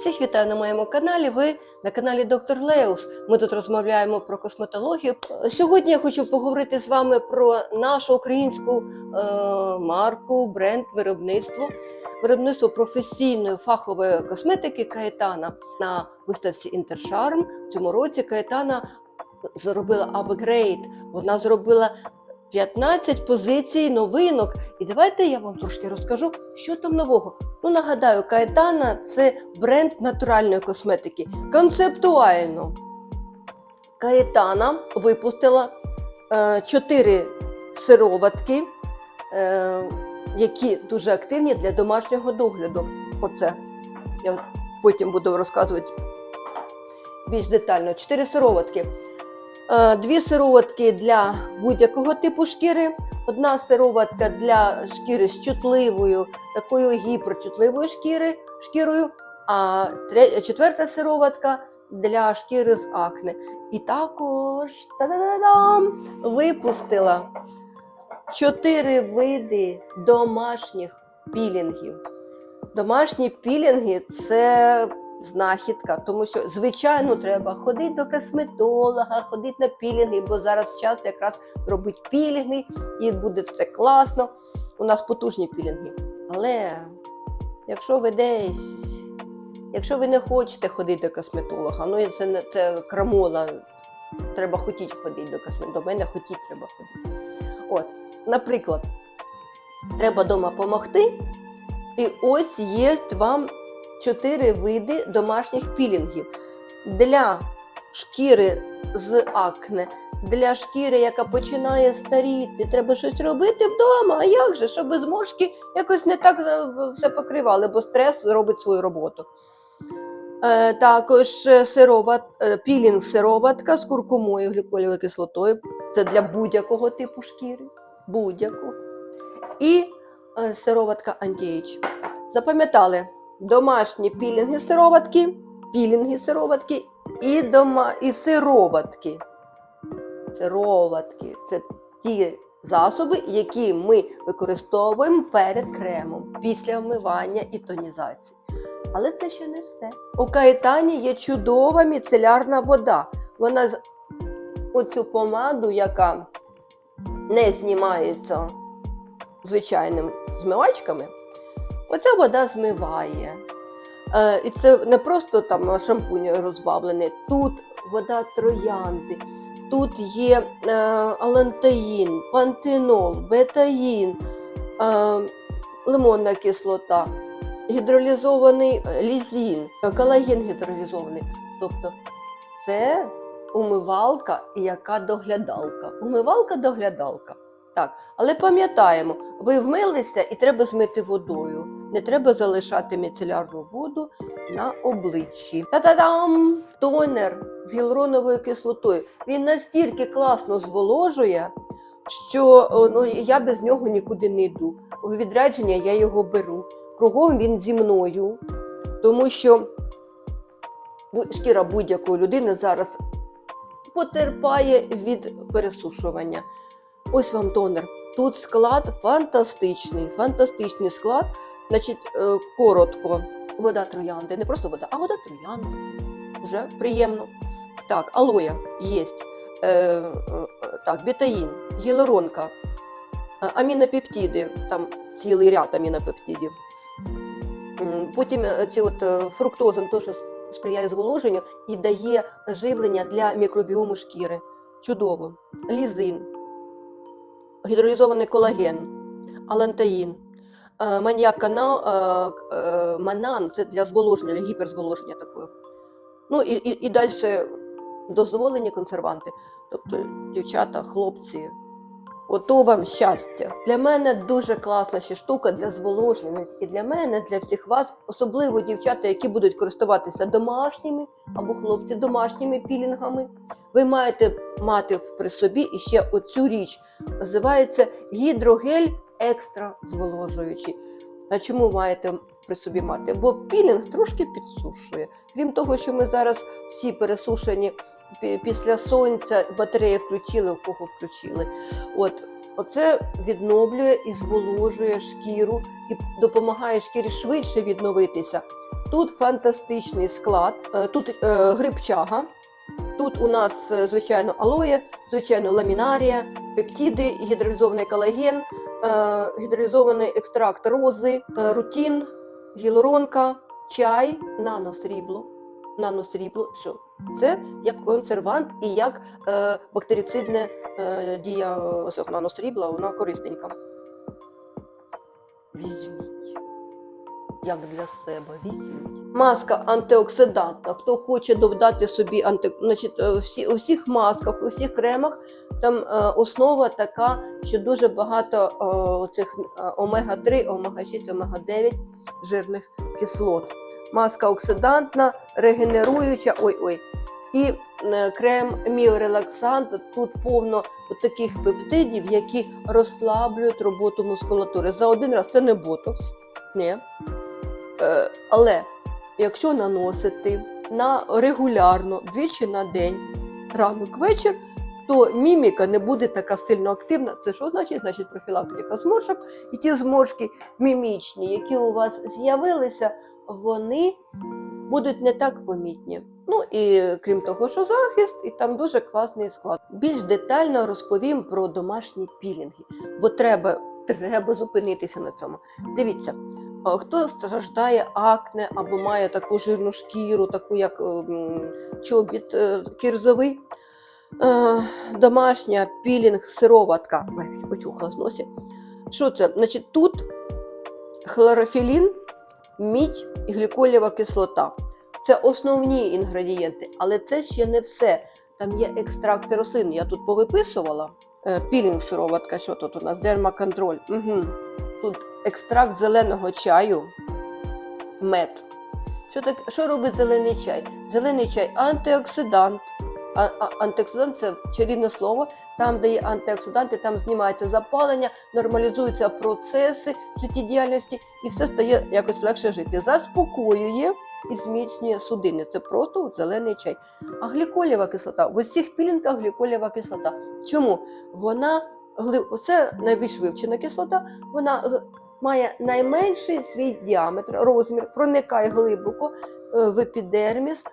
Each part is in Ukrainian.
Всіх вітаю на моєму каналі. Ви на каналі Доктор Леус. Ми тут розмовляємо про косметологію. Сьогодні я хочу поговорити з вами про нашу українську е, марку, бренд, виробництво. Виробництво професійної фахової косметики Каетана на виставці Інтершарм. В цьому році Каетана зробила апгрейд. Вона зробила 15 позицій новинок. І давайте я вам трошки розкажу, що там нового. Ну, нагадаю, Каетана це бренд натуральної косметики. Концептуально. Каетана випустила е, 4 сироватки, е, які дуже активні для домашнього догляду. Оце я потім буду розказувати більш детально. 4 сироватки. Е, Дві сироватки для будь-якого типу шкіри, одна сироватка для шкіри з чутливою, такою гіперчутливою шкіри, шкірою, а четверта сироватка для шкіри з акне. І також випустила чотири види домашніх пілінгів. Домашні пілінги це знахідка, тому що, звичайно, треба ходити до косметолога, ходити на пілінги, бо зараз час якраз робить пілінги, і буде все класно. У нас потужні пілінги. Але якщо ви десь, якщо ви не хочете ходити до косметолога, ну це не це крамола, треба хотіти ходити до косметолога. До мене хотіти треба ходити. От, наприклад, треба вдома допомогти, і ось є вам чотири види домашніх пілінгів для шкіри з акне, для шкіри, яка починає старіти. Треба щось робити вдома. А як же, щоб зморшки якось не так е, все покривали, бо стрес робить свою роботу. Е, також сирова, е, пілінг сироватка з куркумою, гліколівою кислотою. Це для будь-якого типу шкіри. Будь-якого. І сироватка антіейдж. Запам'ятали, домашні пілінги сироватки, пілінги сироватки і, дома, і сироватки. Сироватки це ті засоби, які ми використовуємо перед кремом після вмивання і тонізації. Але це ще не все. У каетані є чудова міцелярна вода. Вона оцю помаду, яка не знімається звичайним змивачками, Оця вода змиває. Е, і це не просто там шампунь розбавлений, тут вода троянди, тут є е, алантаїн, пантенол, бетаїн, е, лимонна кислота, гідролізований лізін, колаген гідролізований. Тобто це умивалка яка доглядалка. Умивалка доглядалка. Так, але пам'ятаємо, ви вмилися і треба змити водою. Не треба залишати міцелярну воду на обличчі. Та-та-дам! Тонер з гіалуроновою кислотою. Він настільки класно зволожує, що ну, я без нього нікуди не йду. У відрядження я його беру. Кругом він зі мною, тому що шкіра будь-якої людини зараз потерпає від пересушування. Ось вам тонер. Тут склад фантастичний, фантастичний склад. Значить, е, коротко. Вода троянди. Не просто вода, а вода троянди. Вже приємно. Так, алоя є. Е, е, так, бетаїн, гіалуронка, е, амінопептиди, там цілий ряд амінопептидів. Потім ці от фруктозин теж сприяє зволоженню і дає живлення для мікробіому шкіри. Чудово. Лізин, гідролізований колаген, алантаїн, маніак канал, е, к- е, манан це для зволоження, для гіперзволоження такого. Ну і, і, і далі дозволені консерванти. Тобто, дівчата, хлопці, ото вам щастя. Для мене дуже класна ще штука для зволоження, тільки для мене, для всіх вас, особливо дівчата, які будуть користуватися домашніми або хлопці домашніми пілінгами. Ви маєте мати при собі і ще оцю річ. Називається гідрогель екстра зволожуючий. А чому маєте при собі мати? Бо пілінг трошки підсушує. Крім того, що ми зараз всі пересушені після сонця, батареї включили, в кого включили. От, оце відновлює і зволожує шкіру і допомагає шкірі швидше відновитися. Тут фантастичний склад, е, тут е, грибчага, тут у нас, е, звичайно, алоє, звичайно, ламінарія, пептиди, гідролізований колаген, гідролізований екстракт рози, е, рутін, гіалуронка, чай, наносрібло. Наносрібло, що це як консервант і як е, бактерицидна е, дія е, наносрібла, вона корисненька. Візьміть. Як для себе візьміть. Маска антиоксидантна. Хто хоче додати собі анти... Значить, е, всі, у всіх масках, у всіх кремах там е, основа така, що дуже багато е, цих омега-3, омега-6, омега-9 жирних кислот. Маска оксидантна, регенеруюча. Ой-ой. І е, крем міорелаксант. Тут повно таких пептидів, які розслаблюють роботу мускулатури. За один раз це не ботокс. Ні. Е, але якщо наносити на регулярно двічі на день, ранок вечір, то міміка не буде така сильно активна. Це що значить? Значить профілактика зморшок. І ті зморшки мімічні, які у вас з'явилися, вони будуть не так помітні. Ну і крім того, що захист, і там дуже класний склад. Більш детально розповім про домашні пілінги, бо треба, треба зупинитися на цьому. Дивіться, хто страждає акне або має таку жирну шкіру, таку як ем, чобіт е, кірзовий. Е, Домашня пілінг сироватка. Почухала з носі. Що це? Значить, тут хлорофілін, мідь і гліколєва кислота. Це основні інгредієнти, але це ще не все. Там є екстракти рослин. Я тут повиписувала. Е, Пілінг сироватка, що тут у нас? Дермаконтроль. Угу. Тут екстракт зеленого чаю, мед. Що, так, що робить зелений чай? Зелений чай антиоксидант. Антиоксидант це чарівне слово. Там, де є антиоксиданти, там знімається запалення, нормалізуються процеси життєдіяльності і все стає якось легше жити. Заспокоює і зміцнює судини. Це просто зелений чай. А гліколєва кислота. В усіх пілінках гліколєва кислота. Чому? Вона це найбільш вивчена кислота, вона має найменший свій діаметр, розмір, проникає глибоко е, в епідерміс.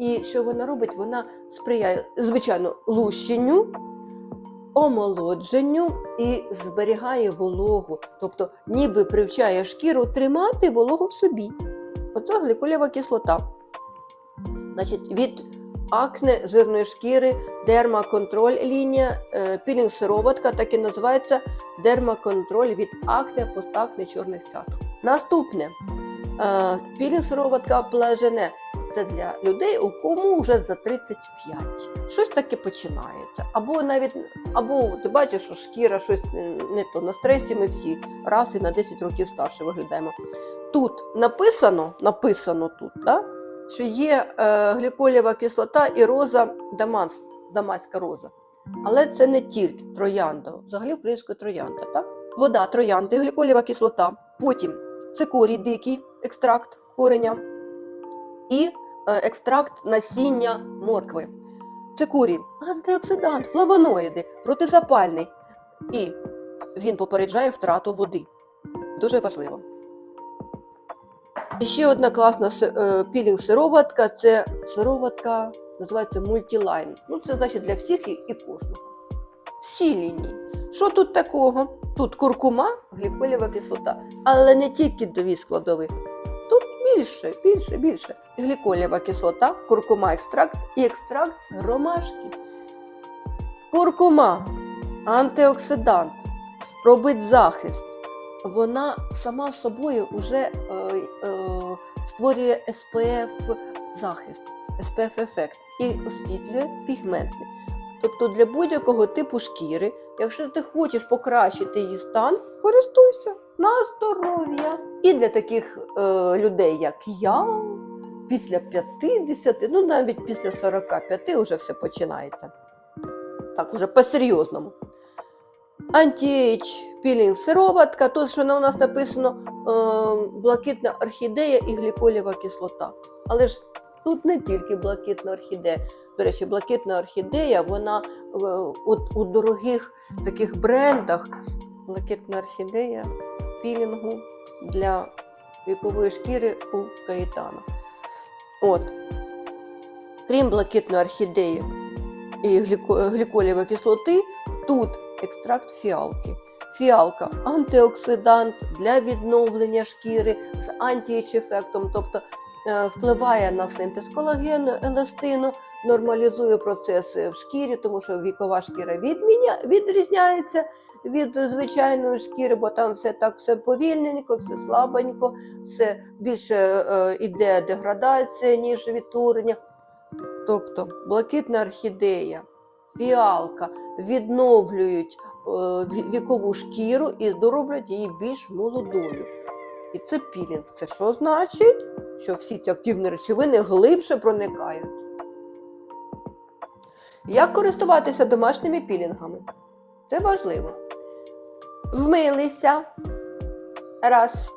І що вона робить? Вона сприяє, звичайно, лущенню, омолодженню і зберігає вологу, тобто ніби привчає шкіру тримати вологу в собі. Оце гліколєва кислота. Значить, від акне жирної шкіри, дермаконтроль лінія, е, пілінг сироватка, так і називається дермаконтроль від акне, постакне чорних цяток. Наступне е, пілінг сироватка плажене. Це для людей, у кому вже за 35. Щось таке починається. Або навіть, або ти бачиш, що шкіра щось не- не то на стресі, ми всі раз і на 10 років старше виглядаємо. Тут написано, написано тут, да, що є е, гліколєва кислота і роза дамас, дамаська роза. Але це не тільки троянда, взагалі українська троянда, так? Вода троянди, гліколєва кислота, потім цикорій дикий екстракт кореня і е, екстракт насіння моркви. Цикорій антиоксидант, флавоноїди, протизапальний. І він попереджає втрату води. Дуже важливо. Ще одна класна е, пілінг-сироватка це сироватка, називається мультілайн. Ну, це значить для всіх і, і кожного. Всі лінії. Що тут такого? Тут куркума, гліколєва кислота, але не тільки дві складові. Більше, більше, більше. Гліколєва кислота, куркума екстракт і екстракт ромашки. Куркума, антиоксидант, робить захист. Вона сама собою вже е, е, створює SPF захист, SPF ефект і освітлює пігментний. Тобто для будь-якого типу шкіри, якщо ти хочеш покращити її стан, користуйся на здоров'я. І для таких е, людей, як я, після 50, ну навіть після 45 вже все починається. Так, уже по-серйозному. Анті-ейдж пілінг сироватка, то, що на у нас написано е, блакитна орхідея і гліколєва кислота. Але ж тут не тільки блакитна орхідея. До речі, блакитна орхідея, вона е, от у дорогих таких брендах. Блакитна орхідея пілінгу для вікової шкіри у каїтана. От. Крім блакитної орхідеї і гліко- гліколєвої кислоти, тут екстракт фіалки. Фіалка антиоксидант для відновлення шкіри з антієч-ефектом, тобто е, впливає на синтез колагену, еластину, нормалізує процеси в шкірі, тому що вікова шкіра відміня, відрізняється від звичайної шкіри, бо там все так все повільненько, все слабенько, все більше е, іде деградація, ніж відтворення. Тобто блакитна орхідея, фіалка відновлюють е, вікову шкіру і дороблять її більш молодою. І це пілінг. Це що значить? Що всі ці активні речовини глибше проникають. Як користуватися домашніми пілінгами? Це важливо. Вмилися. Раз.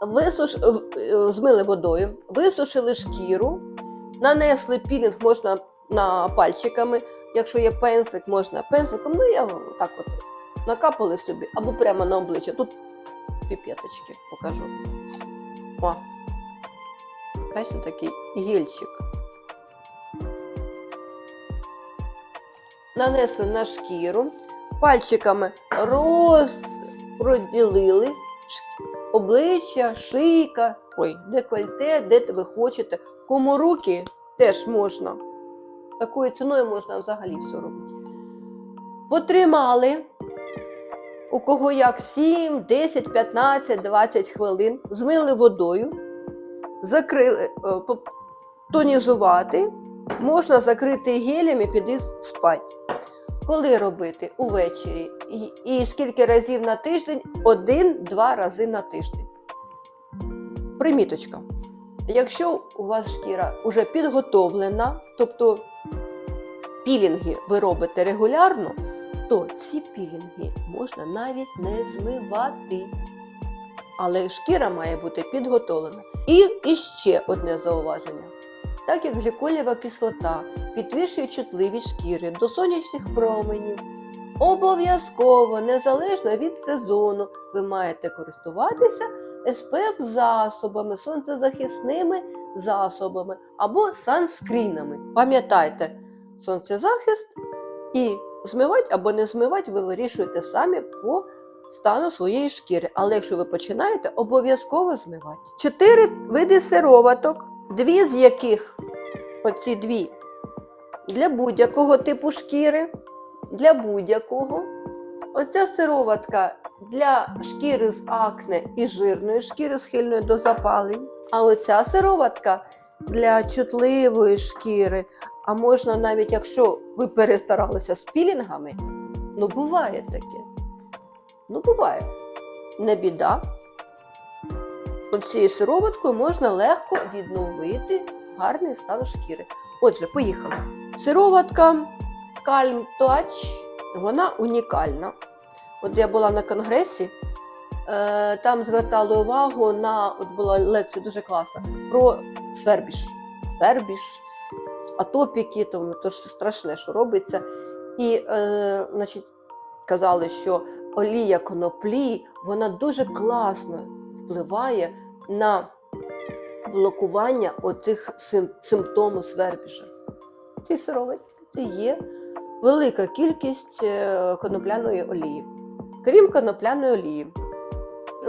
Висуш... е, Змили водою, висушили шкіру, нанесли пілінг можна на пальчиками. Якщо є пензлик, можна пензликом. Ну, я так от накапали собі, або прямо на обличчя. Тут піпеточки покажу. О. Бачите, такий гільчик. Нанесли на шкіру, пальчиками розпроділили обличчя, шийка, ой, декольте, де ви хочете. Кому руки теж можна. Такою ціною можна взагалі все робити. Потримали. У кого як 7, 10, 15, 20 хвилин, змили водою, закрили, е, тонізувати, можна закрити гелем і піти спати. Коли робити? Увечері. І, і скільки разів на тиждень? Один-два рази на тиждень. Приміточка. Якщо у вас шкіра вже підготовлена, тобто пілінги ви робите регулярно, то ці пілінги можна навіть не змивати. Але шкіра має бути підготовлена. І іще одне зауваження. Так як гліколєва кислота підвищує чутливість шкіри до сонячних променів, обов'язково, незалежно від сезону, ви маєте користуватися SPF засобами, сонцезахисними засобами або санскрінами. Пам'ятайте, сонцезахист і змивати або не змивати ви вирішуєте самі по стану своєї шкіри. Але якщо ви починаєте, обов'язково змивати. Чотири види сироваток, дві з яких оці дві для будь-якого типу шкіри, для будь-якого. Оця сироватка для шкіри з акне і жирної шкіри, схильної до запалень. А оця сироватка для чутливої шкіри. А можна навіть, якщо ви перестаралися з пілінгами, ну буває таке. Ну, буває. Не біда. Оцією сироваткою можна легко відновити гарний стан шкіри. Отже, поїхали. Сироватка Calm Touch, вона унікальна. От я була на конгресі, е, там звертали увагу на, от була лекція дуже класна, про свербіж. Свербіж, атопіки, тому то ж страшне, що робиться. І е, значить, казали, що олія коноплі вона дуже класно впливає на блокування сим- симптомів свербіжа. Ці сироватці є велика кількість е, конопляної олії. Крім конопляної олії,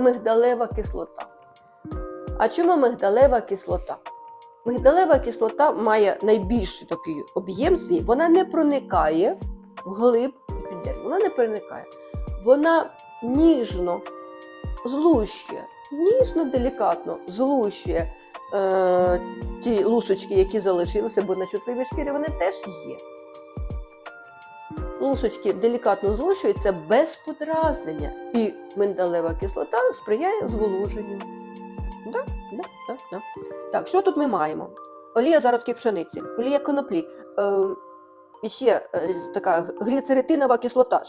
мигдалева кислота. А чому мигдалева кислота? Мигдалева кислота має найбільший такий об'єм свій, вона не проникає вглиб епідерму, вона не проникає. Вона ніжно злущує, ніжно, делікатно злущує е, ті лусочки, які залишилися, бо на чутливій шкірі вони теж є. Лусочки делікатно злущуються без подразнення, і миндалева кислота сприяє зволоженню. Да, да, да, да. Так, що тут ми маємо? Олія зародки пшениці, олія коноплі. Е, і ще е, така гліцеретинова кислота.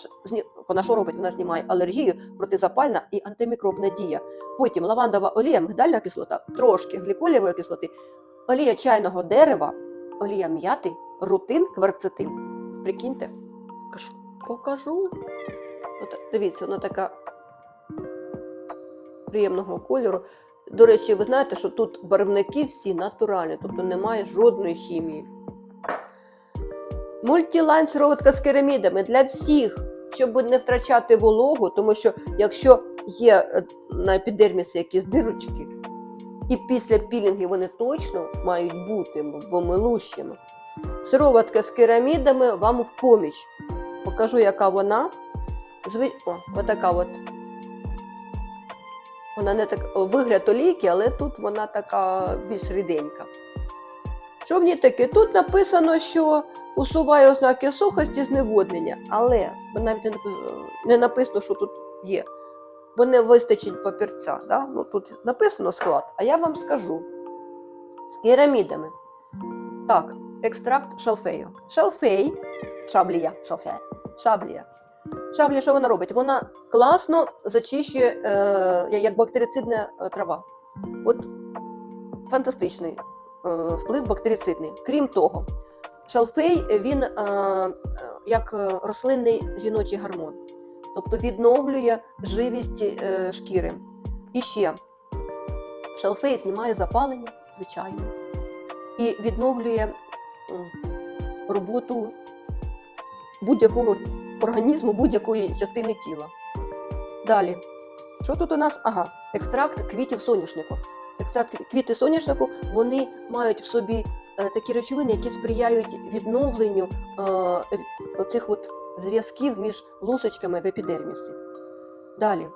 Вона що робить? Вона знімає алергію, протизапальна і антимікробна дія. Потім лавандова олія, мигдальна кислота, трошки гліколєвої кислоти, олія чайного дерева, олія м'яти, рутин, кверцетин. Прикиньте, покажу. покажу. От, дивіться, вона така приємного кольору. До речі, ви знаєте, що тут барвники всі натуральні, тобто немає жодної хімії. Мультілайн сироватка з керамідами для всіх, щоб не втрачати вологу, тому що якщо є е, на епідермісі якісь дирочки, і після пілінгів вони точно мають бути, бо ми лущимо. Сироватка з керамідами вам в поміч. Покажу, яка вона. Зви... О, отака от. Вона не так вигляд олійки, але тут вона така більш ріденька. Що в ній таке? Тут написано, що усуває ознаки сухості зневоднення, але навіть не написано, що тут є. Бо не вистачить папірця. Да? Ну, тут написано склад, а я вам скажу. З керамідами. Так, екстракт шалфею. Шалфей, шаблія, шалфея, шаблія. Шаблія, що вона робить? Вона класно зачищує е, як бактерицидна е, трава. От фантастичний е, вплив бактерицидний. Крім того, шалфей він е, е, як е, рослинний жіночий гормон, тобто відновлює живість шкіри. І ще шалфей знімає запалення, звичайно, і відновлює роботу будь-якого організму, будь-якої частини тіла. Далі, що тут у нас? Ага, екстракт квітів соняшнику. Екстракт квіти соняшнику вони мають в собі такі речовини, які сприяють відновленню е, е, от зв'язків між лусочками в епідермісі. Далі,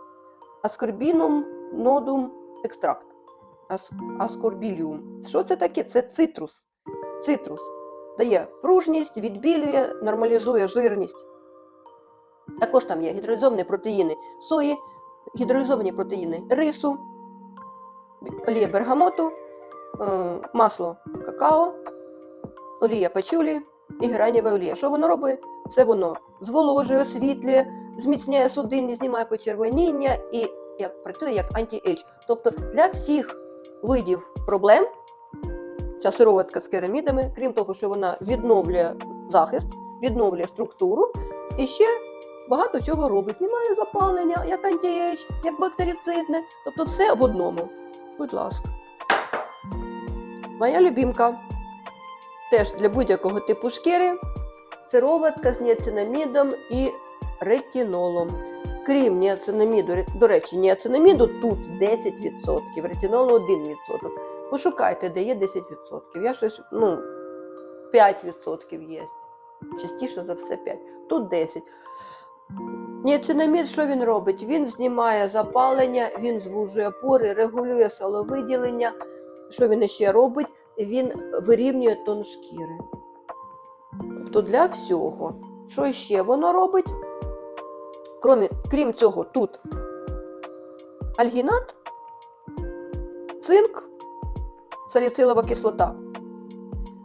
аскорбінум нодум екстракт. Ас, аскорбіліум. Що це таке? Це цитрус. Цитрус дає пружність, відбілює, нормалізує жирність. Також там є гідролізовані протеїни сої, гідролізовані протеїни рису, олія бергамоту, е, масло какао, олія пачулі і геранєва олія. Що воно робить? Все воно зволожує, освітлює, зміцняє судини, знімає почервоніння і як працює як анті-ейдж. Тобто для всіх видів проблем ця сироватка з керамідами, крім того, що вона відновлює захист, відновлює структуру і ще багато чого робить. Знімає запалення, як антієч, як бактерицидне, тобто все в одному. Будь ласка. Моя любімка теж для будь-якого типу шкіри сироватка з ніацинамідом і ретинолом. Крім ніацинаміду, до речі, ніацинаміду тут 10%, ретинолу 1%. Пошукайте, де є 10%. Я щось, ну, 5% є. Частіше за все 5. Тут 10. Ніацинамід, що він робить? Він знімає запалення, він звужує пори, регулює саловиділення. Що він ще робить? Він вирівнює тон шкіри. Тобто для всього. Що ще воно робить? Крім, крім цього, тут альгінат, цинк, саліцилова кислота.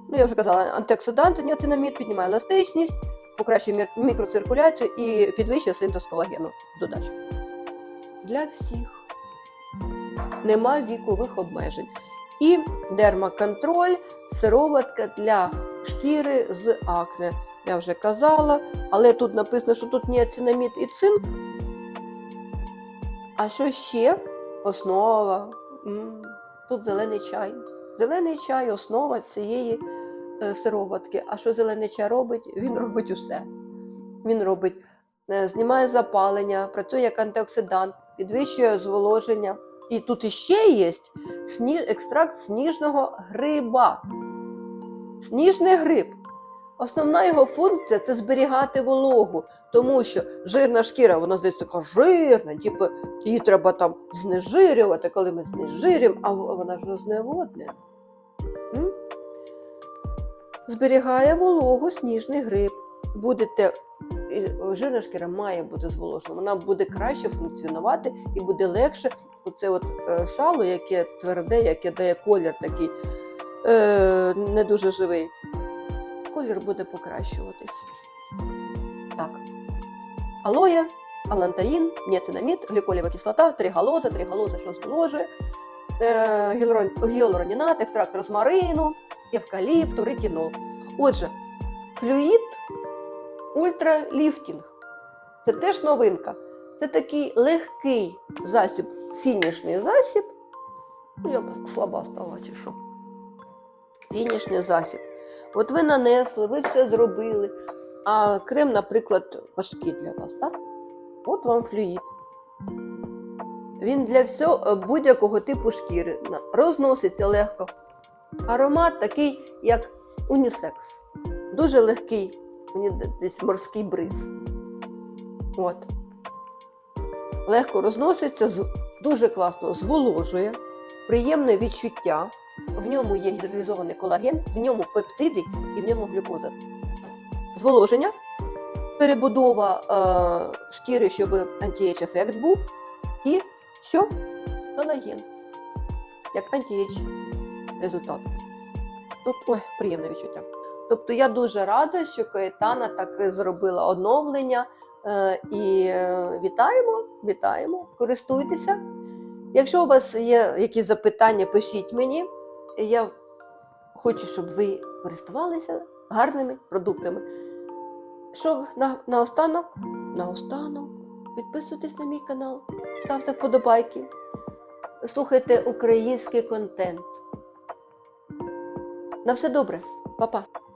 Ну, я вже казала, антиоксиданти, ніацинамід піднімає еластичність, покращує мікроциркуляцію і підвищує синтез колагену. Додачу. Для всіх. Нема вікових обмежень. І дермаконтроль, сироватка для шкіри з акне. Я вже казала, але тут написано, що тут ніацинамід і цинк. А що ще? Основа. Тут зелений чай. Зелений чай основа цієї е, сироватки. А що зелений чай робить? Він робить усе. Він робить, е, знімає запалення, працює як антиоксидант, підвищує зволоження. І тут іще є екстракт сніжного гриба. Сніжний гриб. Основна його функція це зберігати вологу, тому що жирна шкіра, вона здається така жирна, типу її треба там знежирювати, коли ми знежирюємо, а вона ж розневоднена. Зберігає вологу сніжний гриб. Будете, жирна шкіра має бути зволожена, вона буде краще функціонувати і буде легше. Оце от е, сало, яке тверде, яке дає колір такий е, не дуже живий. Колір буде покращуватись. Так. Алоє, алантаїн, ніацинамід, гліколєва кислота, тригалоза, тригалоза, що зволожує, е, гіалуронінат, екстракт розмарину, евкаліпту, ретинол. Отже, флюїд ультраліфтінг. Це теж новинка. Це такий легкий засіб фінішний засіб. Ну, я слаба стала чи що. Фінішний засіб. От ви нанесли, ви все зробили. А крем, наприклад, важкий для вас, так? От вам флюїд. Він для всього е, будь-якого типу шкіри розноситься легко. Аромат такий, як унісекс. Дуже легкий, мені десь морський бриз. От. Легко розноситься, дуже класно зволожує, приємне відчуття. В ньому є гідролізований колаген, в ньому пептиди і в ньому глюкоза. Зволоження, перебудова е, шкіри, щоб антієч ефект був. І що? Колаген. Як антієч результат. Тобто, ой, приємне відчуття. Тобто я дуже рада, що Каетана таки зробила оновлення. Е, і е, вітаємо, вітаємо, користуйтеся. Якщо у вас є якісь запитання, пишіть мені. Я хочу, щоб ви користувалися гарними продуктами. Що на, наостанок? Наостанок. Підписуйтесь на мій канал, ставте вподобайки, слухайте український контент. На все добре, Па-па!